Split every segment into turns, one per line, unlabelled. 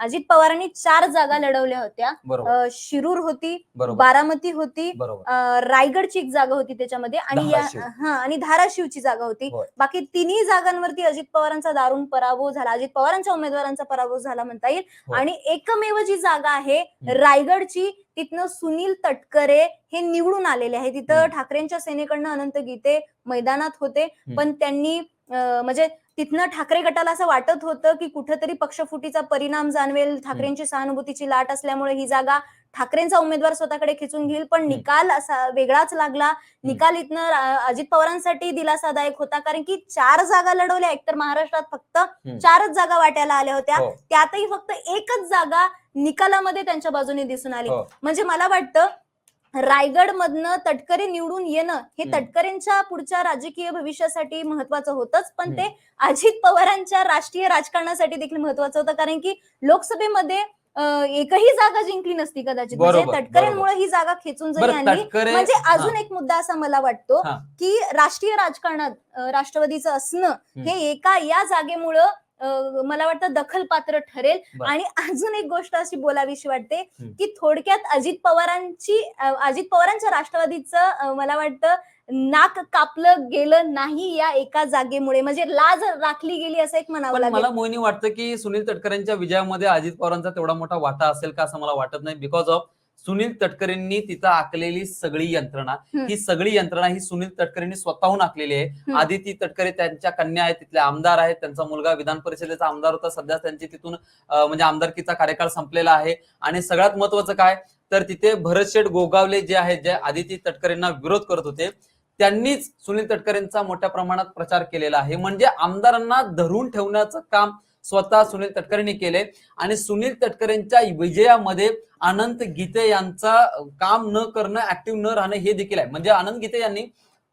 अजित पवारांनी चार जागा लढवल्या होत्या अ, शिरूर होती
बरोबर
बारामती होती
बरोबर
अ, रायगडची एक जागा होती त्याच्यामध्ये आणि या
धाराशिव.
हा आणि धाराशिवची जागा होती
होय.
बाकी तिन्ही जागांवरती अजित पवारांचा दारुण पराभव झाला अजित पवारांच्या उमेदवारांचा पराभव झाला म्हणता येईल
होय.
आणि एकमेव जी जागा आहे रायगडची तिथनं सुनील तटकरे हे निवडून आलेले आहे तिथं
हम्म.
ठाकरेंच्या सेनेकडनं अनंत गीते मैदानात होते. पण त्यांनी अ, म्हणजे तिथनं ठाकरे गटाला असं वाटत होतं की कुठेतरी पक्षफुटीचा परिणाम जाणवेल ठाकरेंची सहानुभूतीची लाट असल्यामुळे ही जागा ठाकरेंचा उमेदवार स्वतःकडे खेचून घेईल. पण निकाल असा वेगळाच लागला. निकाल इथनं अजित पवारांसाठी दिलासादायक होता. कारण की चार जागा लढवल्या एकतर महाराष्ट्रात फक्त चारच जागा वाट्याला आल्या होत्या.
हो.
त्यातही फक्त एकच जागा निकालामध्ये त्यांच्या बाजूने दिसून आली.
हो.
म्हणजे मला वाटतं रायगड मधनं तटकरे निवडून येणं हे. तटकरेंच्या पुढच्या राजकीय भविष्यासाठी महत्वाचं होतंच पण. ते अजित पवारांच्या राष्ट्रीय राजकारणासाठी देखील महत्वाचं होतं कारण की लोकसभेमध्ये एकही जागा जिंकली नसती कदाचित म्हणजे तटकरेंमुळे ही जागा खेचून जरी आणली म्हणजे. अजून एक मुद्दा असा मला वाटतो. की राष्ट्रीय राजकारणात राष्ट्रवादीचं असणं हे एका या जागेमुळं मला वाटतं दखलपात्र ठरेल. आणि अजून एक गोष्ट अशी बोलावीशी वाटते. की थोडक्यात अजित पवारांची अजित पवारांच्या राष्ट्रवादीचं मला वाटतं नाक कापलं गेलं नाही या एका जागेमुळे म्हणजे लाज राखली गेली असं एक म्हणावं
पण मला
लागेल
मोहिनी वाटतं की सुनील तटकरेंच्या विजयामध्ये अजित पवारांचा तेवढा मोठा वाटा असेल का असं मला वाटत नाही बिकॉज ऑफ सुनील तटकरेंनी तिथं आखलेली सगळी यंत्रणा. ही. सगळी यंत्रणा ही सुनील तटकरेंनी स्वतःहून आखलेली आहे. आदिती तटकरे त्यांच्या कन्या आहेत तिथले आमदार आहेत. त्यांचा मुलगा विधान परिषदेचा आमदार होता. सध्या त्यांची तिथून म्हणजे आमदारकीचा कार्यकाळ संपलेला आहे. आणि सगळ्यात महत्वाचं काय? तर तिथे भरतशेठ गोगावले जे आहेत जे आदिती तटकरेंना विरोध करत होते त्यांनीच सुनील तटकरेंचा मोठ्या प्रमाणात प्रचार केलेला आहे. म्हणजे आमदारांना धरून ठेवण्याचं काम स्वतः सुनील तटकरेंनी केले. आणि सुनील तटकरेंच्या विजयामध्ये अनंत गीते यांचा काम न करणं ऍक्टिव्ह न राहणं हे देखील आहे. म्हणजे अनंत गीते यांनी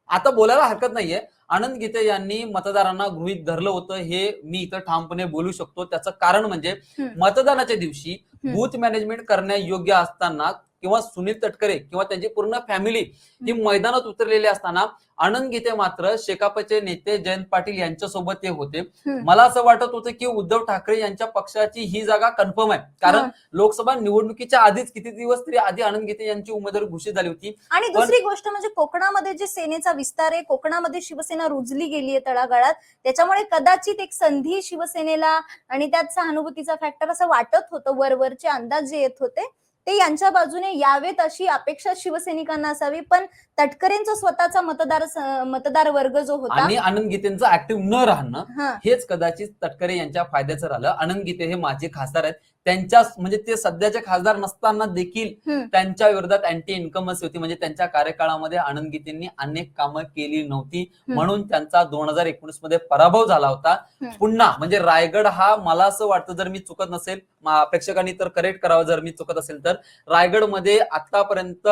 आता बोलायला हरकत नाहीये. आनंद गीते यांनी मतदारांना गृहीत धरलं होतं. हे मी इथं ठामपणे बोलू शकतो. त्याचं कारण म्हणजे. मतदानाच्या दिवशी. बूथ मॅनेजमेंट करण्यायोग्य असताना किंवा सुनील तटकरे किंवा त्यांची पूर्ण फॅमिली ही मैदानात उतरलेली असताना आनंद गीते मात्र शेकापचे नेते जयंत पाटील यांच्यासोबत ते होते. मला असं वाटत होतं की उद्धव ठाकरे यांच्या पक्षाची ही जागा कन्फर्म आहे. कारण. लोकसभा निवडणुकीच्या आधीच किती दिवस तरी आधी आनंद गीते यांची उमेदवारी घोषित झाली होती.
आणि दुसरी गोष्ट म्हणजे कोकणामध्ये जे सेनेचा विस्तार आहे कोकणामध्ये शिवसेना रुजली गेली आहे तळागाळात. त्याच्यामुळे कदाचित एक संधी शिवसेनेला आणि त्यात सहानुभूतीचा फॅक्टर असं वाटत होतं वरवरचे अंदाज जे येत होते. ते यांच्या बाजूने यावेत अशी अपेक्षा शिवसैनिकांना असावी. पण तटकरेंचा स्वतःचा मतदार मतदार वर्ग जो होता
आणि आनंद गीतेंचं ऍक्टिव्ह न राहणं हेच कदाचित तटकरे यांच्या फायद्याचं राहिलं. आनंद गीते हे माजी खासदार आहेत. त्यांच्या म्हणजे ते सध्याचे खासदार नसताना देखील. त्यांच्या विरोधात अँटी इन्कमन्सी होती म्हणजे त्यांच्या कार्यकाळामध्ये आनंद गीतेंनी अनेक कामं केली नव्हती. म्हणून त्यांचा दोन हजार एकोणीसमध्ये पराभव झाला होता. पुन्हा म्हणजे रायगड हा मला असं वाटतं जर मी चुकत नसेल प्रेक्षकांनी तर करेक्ट करावं जर मी चुकत असेल तर रायगडमध्ये आतापर्यंत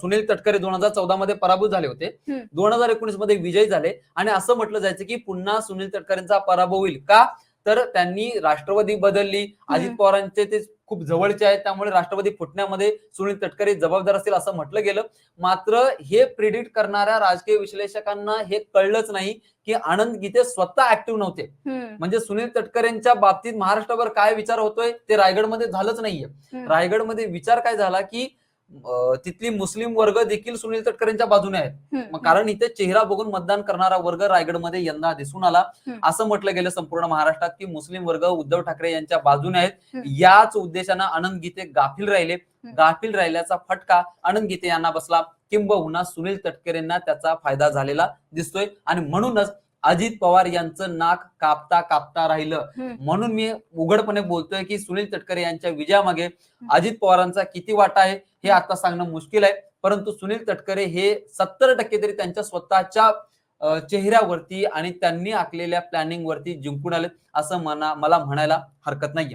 सुनील तटकरे दोन हजार चौदा मध्ये पराभूत झाले होते. दोन हजार एकोणीसमध्ये विजयी झाले आणि असं म्हटलं जायचं की पुन्हा सुनील तटकरेंचा पराभव होईल का तर त्यांनी राष्ट्रवादी बदलली. अजित पवारांचे ते खूप जवळचे आहेत त्यामुळे राष्ट्रवादी फुटण्यामध्ये सुनील तटकरे जबाबदार असतील असं म्हटलं गेलं. मात्र हे प्रिडिक्ट करणाऱ्या राजकीय विश्लेषकांना हे कळलंच नाही की आनंद गीते स्वतः ऍक्टिव्ह नव्हते. म्हणजे सुनील तटकरेंच्या बाबतीत महाराष्ट्रावर काय विचार होतोय ते रायगडमध्ये झालंच नाहीये. रायगडमध्ये विचार काय झाला की तिथली मुस्लिम वर्ग देखील सुनील तटकरेंच्या बाजूने आहेत. मग. कारण इथे चेहरा बघून मतदान करणारा वर्ग रायगडमध्ये यंदा दिसून आला. असं म्हटलं गेलं संपूर्ण महाराष्ट्रात की मुस्लिम वर्ग उद्धव ठाकरे यांच्या बाजूने आहेत. याच उद्देशानं आनंद गीते गाफील राहिले. गाफील राहिल्याचा फटका आनंद गीते यांना बसला. किंबहुना सुनील तटकरेंना त्याचा फायदा झालेला दिसतोय. आणि म्हणूनच अजित पवार यांचं नाक कापता कापता राहिलं. म्हणून मी उघडपणे बोलतोय की सुनील तटकरे यांच्या विजयामागे अजित पवारांचा किती वाटा आहे हे आता सांगणं मुश्किल आहे. परंतु सुनील तटकरे हे सत्तर टक्के तरी त्यांच्या स्वतःच्या चेहऱ्यावरती आणि त्यांनी आखलेल्या प्लॅनिंग वरती जिंकून आले असं मना मला म्हणायला हरकत नाहीये.